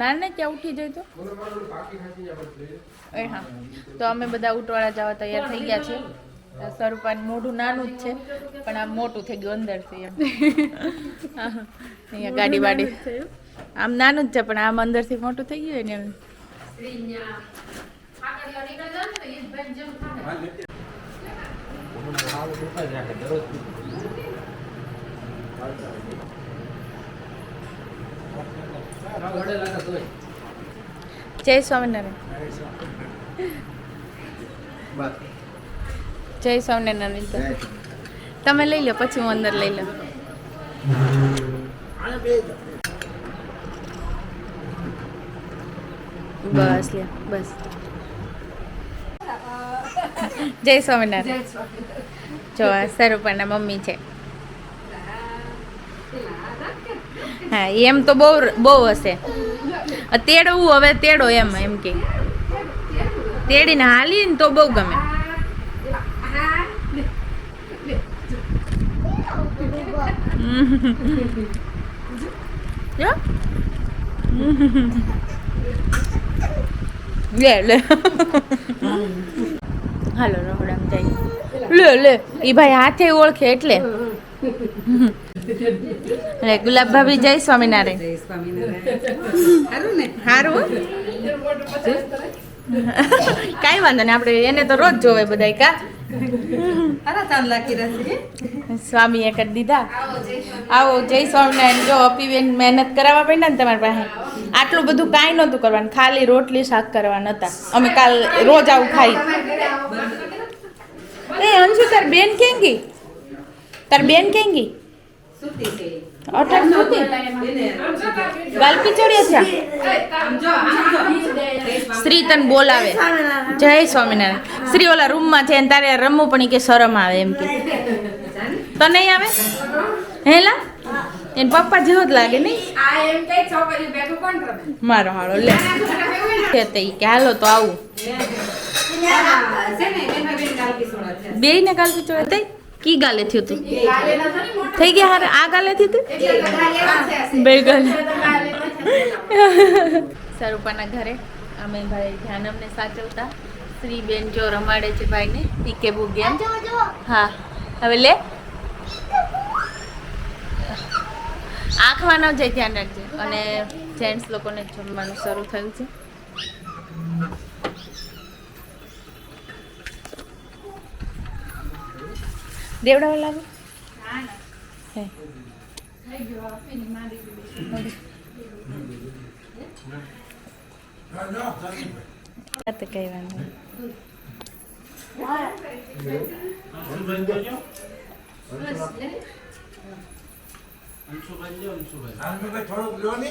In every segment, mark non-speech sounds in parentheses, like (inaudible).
ના ને ત્યાં ઉઠી જાય તો? એ હા. તો અમે બધા ઉટવાળા જવા તૈયાર થઈ ગયા છે સ્વરૂપાનું મોઢું નાનું જ છે, પણ આમ મોટું થઈ ગયું અંદરથી એમ. અહીંયા ગાડી વાડી. આમ નાનું જ છે, પણ આમ અંદરથી મોટું થઈ ગયું ને એમ. જય સ્વામિનારાયણ. જય સ્વામિનારાયણ. તમે લઈ લો પછી હું અંદર લઈ લો બસ લે બસ. જય સ્વામિનારાયણ. જો આ સ્વરૂપાના મમ્મી છે. હા, એમ તો બહુ બહુ હશે. તેડવું હવે તેડો એમ એમ કે. તેડીને હાલી ને તો બહુ ગમે. લે લે. હાલો રહોડામ જાય. લે લે. એ ભાઈ હાથે ઓળખે એટલે. એટલે ગુલાબ ભાભી જય સ્વામિનારાયણ. સારું કાંઈ વાંધો નહીં આપણે એને તો રોજ જોવે બધાય કા? સ્વામીએ કરી દીધા. આવો જય સ્વામિનારાયણ. જો અપીબેન મહેનત કરાવવા પડ્યા ને તમારી પાસે. આટલું બધું કાંઈ નહોતું કરવાનું. ખાલી રોટલી શાક કરવાના હતા. અમે કાલ રોજ આવું ખાઈ. એ અંશુ તાર બેન કેમ ગઈ? તાર બેન કેમ ગઈ નહોતી વાલપી ચડ્યા શ્રી તને બોલાવે. જય સ્વામિનારાયણ. શ્રી ઓલા રૂમમાં છે ને તારે રમવું પણ કે શરમ આવે એમ કે. તને આવે? હેલા? એને પપ્પા જેવો જ લાગે નહીં? મારો હાળો લે. તે કે હાલો તો આવું. બે ને કાલ પીછો તે કી ગાલે થયું તું? થઈ ગયા હારે? આ ગાલે થયું તું? બે ગાલે. સ્વરૂપાના ઘરે અમે ભાઈ ધ્યાન અમને સાચવતા. શ્રી બેન જો રમાડે છે ભાઈને. પીકે ભૂગ્યા હા. હવે લે. આંખમાં ન જાય ધ્યાન રાખજે. અને જેન્ટ્સ લોકોને જમવાનું શરૂ થયું છે. દેવડાવા લાવો હે. આ તો કઈ વાંધો થોડુંક લો ને.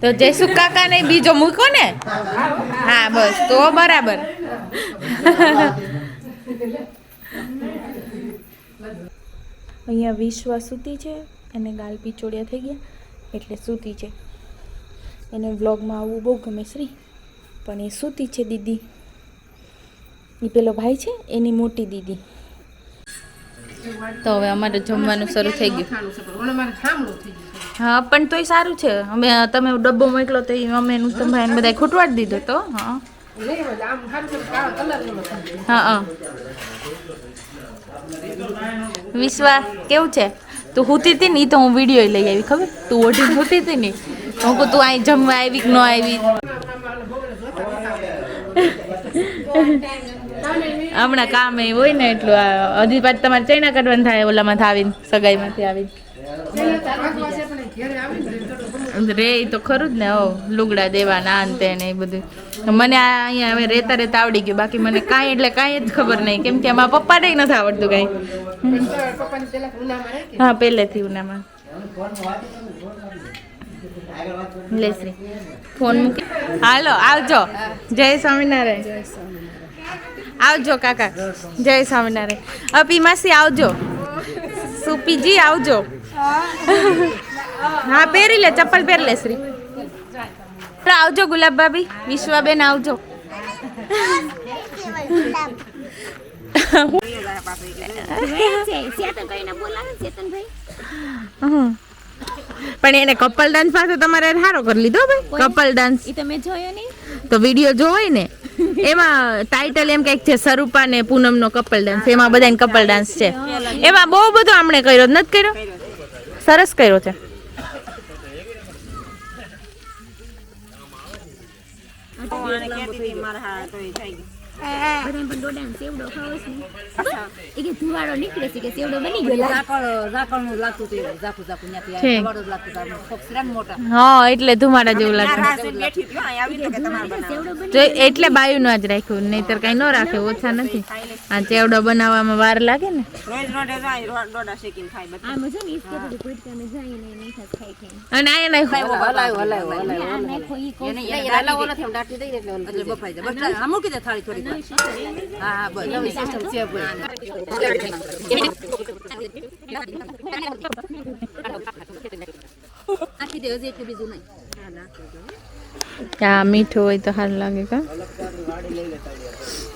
તો જયસુ કાકા ને બીજો મૂકો ને? હા બસ તો બરાબર. અહીંયા વિશ્વા સૂતી છે અને ગાલ પીચોડિયા થઈ ગયા એટલે સૂતી છે. એને વ્લોગમાં આવવું બહુ ગમે શ્રી પણ એ સૂતી છે દીદી. એ પેલો ભાઈ છે એની મોટી દીદી. તો હવે અમારે જમવાનું શરૂ થઈ ગયું. હા પણ તોય સારું છે. અમે તમે ડબ્બો મોકલો તો અમે એનું ભાઈને બધા ખૂટવાડ દીધો તો હા. હા હા. વિશ્વા કેવું છે? તું હુતી હતી ને તો હું વીડિયો લઈ આવી ખબર? તું ઓઢી હુતી હતી ને હું કહું તું અહીં જમવા આવી કે ન આવી? (laughs) હમણાં કામ એ હોય ને એટલું હજી પાછું તમારે ચૈના કાઢવાનું થાય ઓલામાંથી આવીને સગાઈમાંથી આવીને. રે તો ખરું જ ને, હો, લુગડા દેવાના આ ને એ બધું. મને આ અહીંયા હવે રેતા રેતા આવડી ગયું, બાકી મને કાંઈ એટલે કાંઈ જ ખબર નહીં, કેમ કે મારા પપ્પાને નથી આવડતું કાંઈ. હા, પહેલેથી ઉનામાં. લેસરી ફોન મૂકી. હાલો, આવજો. જય સ્વામિનારાયણ. આવજો કાકા. જય સ્વામિનારાયણ. માસી આવજો. સુપીજી આવજો. હા પહેરી લે ચપ્પલ પહેરી લે શ્રી. આવજો ગુલાબ ભાભી વિશ્વાબેન આવજો. પણ એને કપલ ડાન્સ પાસે તમારે સારો કરી લીધો ભાઈ. કપલ ડાન્સ તમે જોયો નહીં? તો વીડિયો જોવાય ને. એમાં ટાઇટલ એમ કંઈક છે સરૂપા ને પૂનમ નો કપલ ડાન્સ એમાં બધા કપલ ડાન્સ છે. એમાં બહુ બધો આમણે કર્યો, નથી કર્યો? સરસ કર્યો છે. બધા પણ ડોડાનો સેવડો ખાવો છે એ કે ધુવાડો નીકળે છે કે સેવડો બની ગયો ઝાકળ ઝાકળનું લાગતું હતું ઝાકું ઝાકું ત્યાંથી છે. આ ધવાડો જ લાગતું હતું. આમ મોટા હા એટલે ધુમાડા જેવું લાગે બેઠી હતી, હા, આવી કે તમારે બનાવવાનું. સેવડો બની જો એટલે બાયું નું જ રાખ્યું નહીતર કઈ ન રાખે ઓછા નથી આ ચેવડો બનાવવામાં વાર લાગે ને રોજ રોડે જાય, શેકીને ખાય બધું. નહીં અને આ દાટી. એટલે બફાઈ જાય. બસ મૂકી દે થાળી વાર. હા, બસ. મીઠું હોય તો સારું લાગે કા?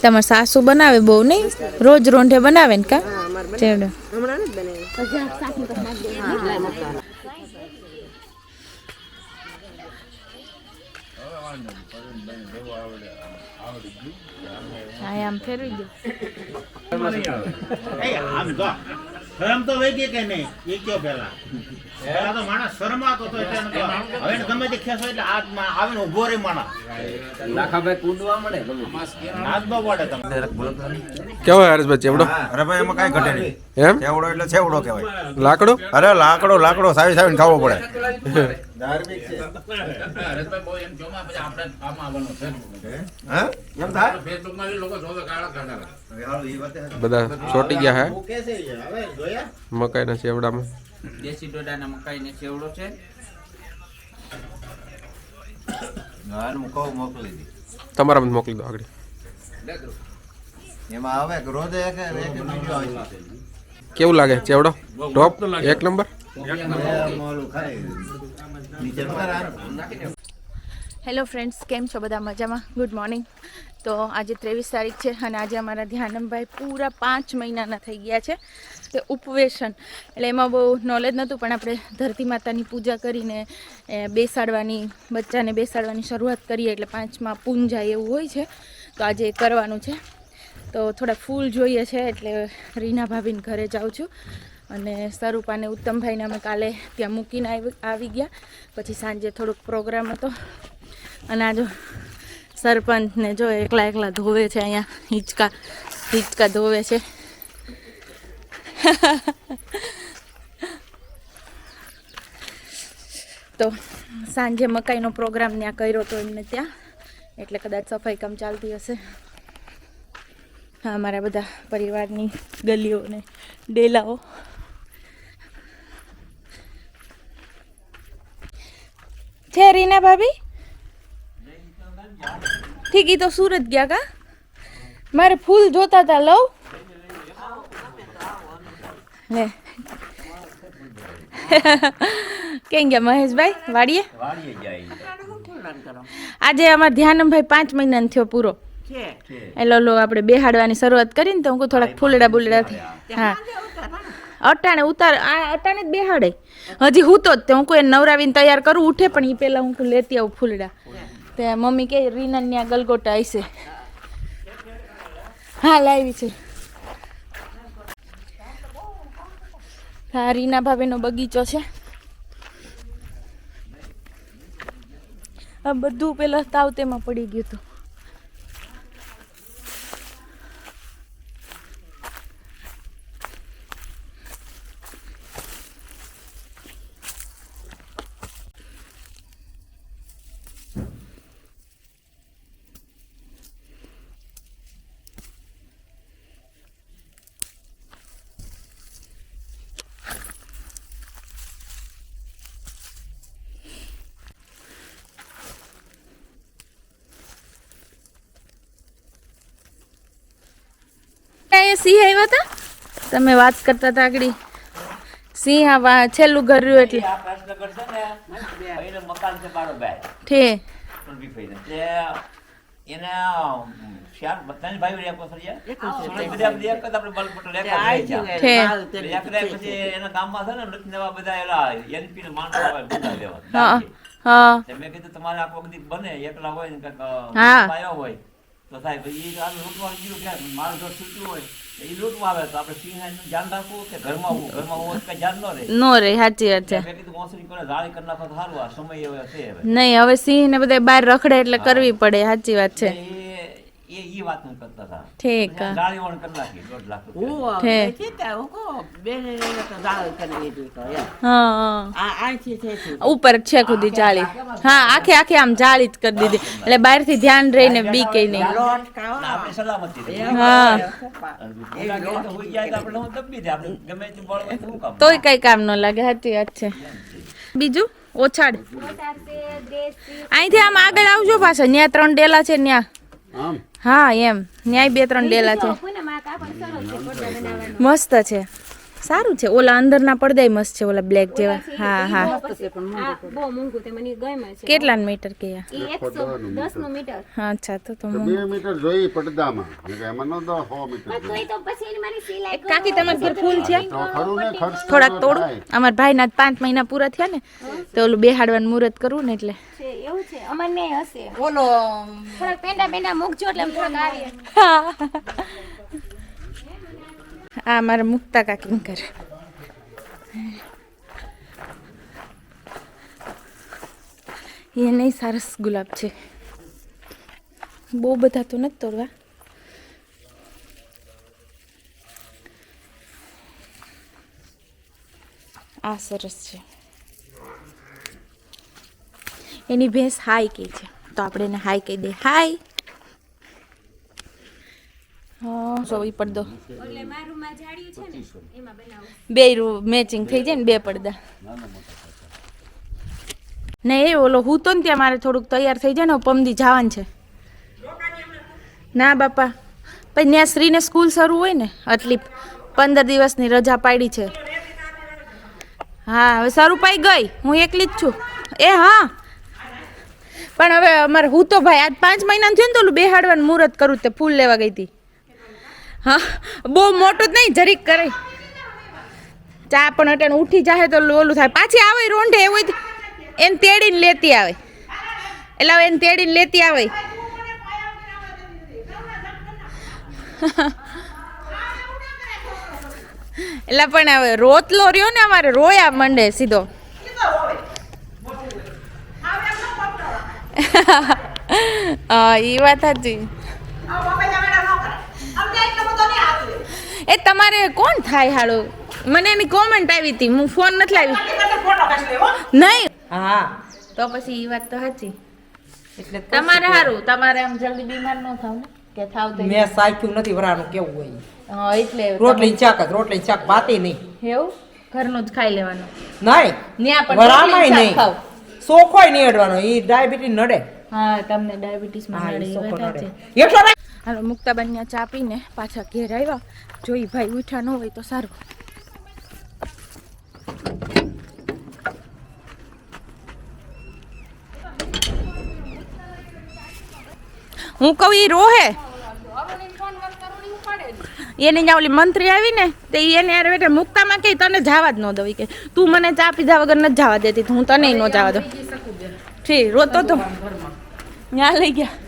તમારા સાસુ બનાવે બહુ નહીં? રોજ રોંઢે બનાવે ને કા? નથી હા, આમ ફેરવી દો. આમ તો વહી કે નહીં? એ કયો પેલા પેલા તો માણસ શરમાતો હતો એટલે હવે ગમે તે ખેંચો એટલે હાથમાં આવે ને ઊભો રે માણસ. લાખાભાઈ કૂદવા મળે નાચ પડે તમે. કેવો હરેશભાઈ ચેવડો? અરે ભાઈ એમાં કાંઈ ઘટે નહીં. એમ? છેવડો એટલે છેવડો કહેવાય. લાકડો? અરે લાકડો લાકડો સાવી સાવીને ખાવો પડે. હા? એમ થાય? બધા ચોટી ગયા હે? જોયા? મકાઈના ચેવડામાં. દેશી ડોડાના મકાઈને ચેવડો છે. તમારા મોકલી દી આગળ. એમાં આવે કે રોજ એક એક વિડિયો આવે કેવું લાગે? ચેવડો? ટોપ એક નંબર. હેલો. ફ્રેન્ડ્સ કેમ છો બધા મજામાં? ગુડ મોર્નિંગ તો આજે ત્રેવીસ તારીખ છે અને આજે અમારા ધ્યાનમભાઈ પૂરા પાંચ મહિનાના થઈ ગયા છે તે ઉપવેશન. એટલે એમાં બહુ નોલેજ નહોતું, પણ આપણે ધરતી માતાની પૂજા કરીને બેસાડવાની, બચ્ચાને બેસાડવાની શરૂઆત કરીએ એટલે પાંચમાં પૂંજાય એવું હોય છે. તો આજે કરવાનું છે. તો થોડા ફૂલ જોઈએ છે એટલે રીના ભાભીને ઘરે જાઉં છું. અને સ્વરૂપાને ઉત્તમભાઈને અમે કાલે ત્યાં મૂકીને આવી ગયા. પછી સાંજે થોડોક પ્રોગ્રામ હતો. અને આ જો સરપંચને જો એકલા એકલા ધોવે છે અહીંયા, હિંચકા હિંચકા ધોવે છે. તો સાંજે મકાઈનો પ્રોગ્રામ ત્યાં કર્યો હતો એમને ત્યાં, એટલે કદાચ સફાઈ કામ ચાલતી હશે. હા, અમારા બધા પરિવારની ગલીઓ ને ડેલાઓ. છે રીના ભાભી? ઠીક ઈ તો સુરત ગયા કા? મારે ફૂલ જોતા હતા લવ લે. કેમ ગયા મહેશભાઈ? વાડીએ? આજે અમારે ધ્યાનમભાઈ પાંચ મહિનાનો થયો પૂરો. એટલે લો, આપણે બેહાડવાની શરૂઆત કરીને તો હું થોડાક ફૂલડા બુલડાથી. હા. અટાણે ઉતાર, આ અટાણે જ બેહાડે. હજી હું તો જ તે, હું કોઈ નવરાવીને તૈયાર કરું, ઉઠે પણ એ પહેલાં હું લેતી આવું ફૂલડા. તે મમ્મી કે રીના ત્યાં ગલગોટા હશે હા લાવી છે. હા, રીના ભાભીનો બગીચો છે. આ બધું પેલા તાવ તેમાં પડી ગયું હતું. અહીંયા સિંહ આવ્યા હતા તમે વાત કરતા હતા આગળ. સિંહ આવા છેલ્લું ઘર રહ્યું એટલે. ઠે. હા હા તે મેં કીધું તમારે આ કોક દી બને એકલા હોય ને આવે તો આપણે સિંહ ધ્યાન રાખવું કે ઘરમાં હોવું ઘરમાં હોવું ધ્યાન ન રહે? નો રે સાચી વાત છે. મેં કીધું ઓસરી કરે જાળી કરી નાખો તો સારું આ સમય હવે છે હવે. નહીં હવે સિંહ ને બધા બહાર રખડે એટલે કરવી પડે સાચી વાત છે. એ એ ઈ વાત હું કરતા હતા. ઠીક પછી વણ કરી નાખી દોઢ લાખ રૂપિયા. ઠે બેન હા હા. ઉપર છે ખુદી જાળી. હા આખે આખે આમ જાળી જ કરી દીધી. એટલે બહારથી ધ્યાન રહીને બી કઈ નહીં. આપણે સલામતી હા. ભૂલા ગયા હોઈ જાય તો આપણે દબી દે આપણે ગમે તે બળ શું કામ? તોય કઈ કામ ન લાગે હાચી વાત છે. બીજું? ઓછાડ અહીંથી આમ આગળ આવજો પાછા ત્યાં ત્રણ ડેલા છે ત્યાં હા એમ. ન્યાય બે ત્રણ ડેલા છે. મસ્ત છે. સારું છે. ઓલા અંદરના પડદાય મસ્ત છે ઓલા બ્લેક જેવા. હા હા. બહુ મોંઘું તે મને ગમે છે. કેટલા મીટર કે મીટર. હા અચ્છા તો તો 2 મીટર જોઈ પડદામાં. એટલે એમાં નો 100 મીટર તો પછી એની મારી સિલાઈ કાકી તમારે ઘર ફૂલ છે? થોડાક તોડું. અમારા ભાઈના પાંચ મહિના પૂરા થયા ને તો ઓલું બેહાડવાનું મુહૂર્ત કરવું ને એટલે. અમારે એવું છે. અમારને હશે. ઓલો થોડાક પેંડા પેંડા મૂકજો એટલે થોડાક આવીએ. આ મારા મુક્તા કાકીન ઘર એ નહીં સરસ ગુલાબ છે બહુ બધા તો નથી તોડવા આ સરસ છે એની ભેંસ હાય કહે છે તો આપણે એને હાય કહી દે હાય ઈ પડદો. બે મેચિંગ થઈ જાય ને બે પડદા. ને એ ઓલો હું તો ને ત્યાં મારે થોડુંક તૈયાર થઈ જાય ને પમદી જવાનું છે. ના બાપા પછી ત્યાં શ્રીને સ્કૂલ શરૂ હોય ને આટલી પંદર દિવસની રજા પાડી છે. હા હવે શરૂ પાઈ ગઈ હું એકલી જ છું. એ હા. પણ હવે અમારે હું તો ભાઈ આજ પાંચ મહિના થયું ને તો ઓલું બેહાડવાનું મુહૂર્ત કરું તે ફૂલ લેવા ગઈ હતી. હા? બહુ મોટું જ નહીં, જરીક કરે ચા પણ અટાણે ઉઠી જાય તો ઓલું થાય. પાછી આવે રોંઢે એવું એને તેડીને લેતી આવે. એટલે એને તેડીને લેતી આવે. એટલે પણ હવે રોતલો રહ્યો ને અમારે, રોયા મંડે સીધો. હા એ વાત હતી એ તમારે કોણ થાય હાળું? મને એની કોમેન્ટ આવી હતી. હું ફોન નથી લાવી. નહીં. હા. તો પછી એ વાત તો સાચી. એટલે તમારે સારું તમારે આમ જલ્દી બીમાર ન થાવ ને? કે થાવ તો મેં સાખ્યું નથી વરાનું કેવું હોય હા એટલે રોટલી ચાક જ રોટલી ચાક બાતી નહીં. એવું? ઘરનું જ ખાઈ લેવાનું. નહીં. ન્યા પણ વરામાંય નહીં. ખાવ. સોખોય નહીં અડવાનો એ ડાયાબિટીસ નડે. હા તમને ડાયાબિટીસમાં નડે એટલો. હાલો મુક્તાબાન ત્યાં ચા પીને પાછા ઘેર આવ્યા. જોઈ ભાઈ ઉઠા ન હોય તો સારું. હું કહું ઈ રોહે? એને ત્યાં ઓલી મંત્રી આવી ને, તે એને યાર બેટા મુક્તામાં કે તને જવા જ ન દઉં. કે તું મને ચા પીધા વગર ન જવા દેતી હું તને ન જવા દઉં. ઠીક, રોતો તો. ત્યાં લઈ ગયા.